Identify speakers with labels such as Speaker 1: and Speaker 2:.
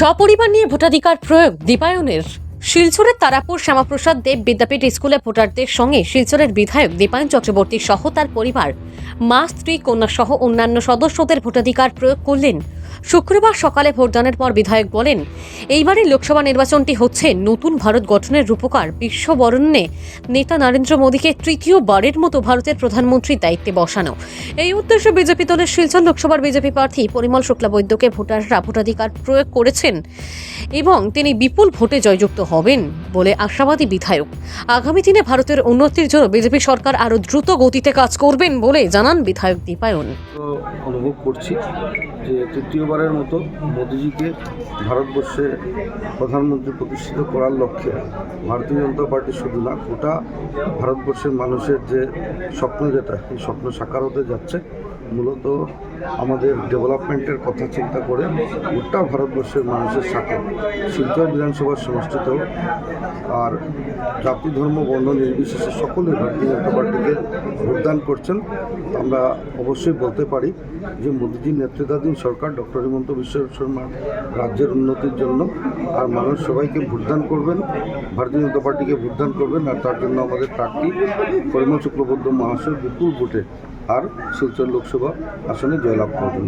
Speaker 1: সপরিবার নিয়ে ভোটাধিকার প্রয়োগ দীপায়নের। শিলচরের তারাপুর শ্যামাপ্রসাদ দেব বিদ্যাপীঠ স্কুলে ভোটারদের সঙ্গে শিলচরের বিধায়ক দীপায়ন চক্রবর্তী সহ তার পরিবার। মা, স্ত্রী, কন্যা সহ অন্যান্য সদস্যদের ভোটাধিকার প্রয়োগ করলেন। শুক্রবার সকালে ভোটদানের পর বিধায়ক বলেন এইবারের লোকসভা নির্বাচনটি হচ্ছে নতুন ভারত গঠনের রূপকার। বিশ্ববরণ্যে নেতা নরেন্দ্র মোদীকে তৃতীয়বারের মতো ভারতের প্রধানমন্ত্রীর দায়িত্বে বসানো। এই উদ্দেশ্যে বিজেপি দলের শিলচর লোকসভার বিজেপি প্রার্থী পরিমল শুক্লাবৈদ্যকে ভোটাররা ভোটাধিকার প্রয়োগ করেছেন এবং তিনি বিপুল ভোটে জয়যুক্ত হবেন বলে আশাবাদী বিধায়ক। আগামী দিনে ভারতের উন্নতির জন্য বিজেপি সরকার আরও দ্রুত গতিতে কাজ করবেন বলে জানান বিধায়ক দীপায়ন।
Speaker 2: অনুভব করছি যে তৃতীয়বারের মতো মোদিজিকে ভারতবর্ষে প্রধানমন্ত্রী প্রতিষ্ঠিত করার লক্ষ্যে ভারতীয় জনতা পার্টি শুধু না, গোটা ভারতবর্ষের মানুষের যে স্বপ্ন যেটা, সেই স্বপ্ন সাকার হতে যাচ্ছে। মূলত আমাদের ডেভেলপমেন্টের কথা চিন্তা করে গোটা ভারতবর্ষের মানুষের সাথে শিলচর বিধানসভার সমষ্টিত আর জাতি, ধর্ম, বর্ণ নির্বিশেষে সকলে ভারতীয় জনতা পার্টিকে ভোটদান করছেন, আমরা অবশ্যই বলতে পারি যে মোদীজির নেতৃত্বাধীন সরকার ডক্টর হিমন্ত বিশ্ব শর্মা রাজ্যের উন্নতির জন্য আর মানুষ সবাইকে ভোটদান করবেন, ভারতীয় জনতা পার্টিকে ভোটদান করবেন আর তার জন্য আমাদের প্রার্থী পরিমল শুক্লবদ্ধ মহাশয় বিপুল ভোটে আর শিলচর লোকসভা আসনে জয়লাভ করবেন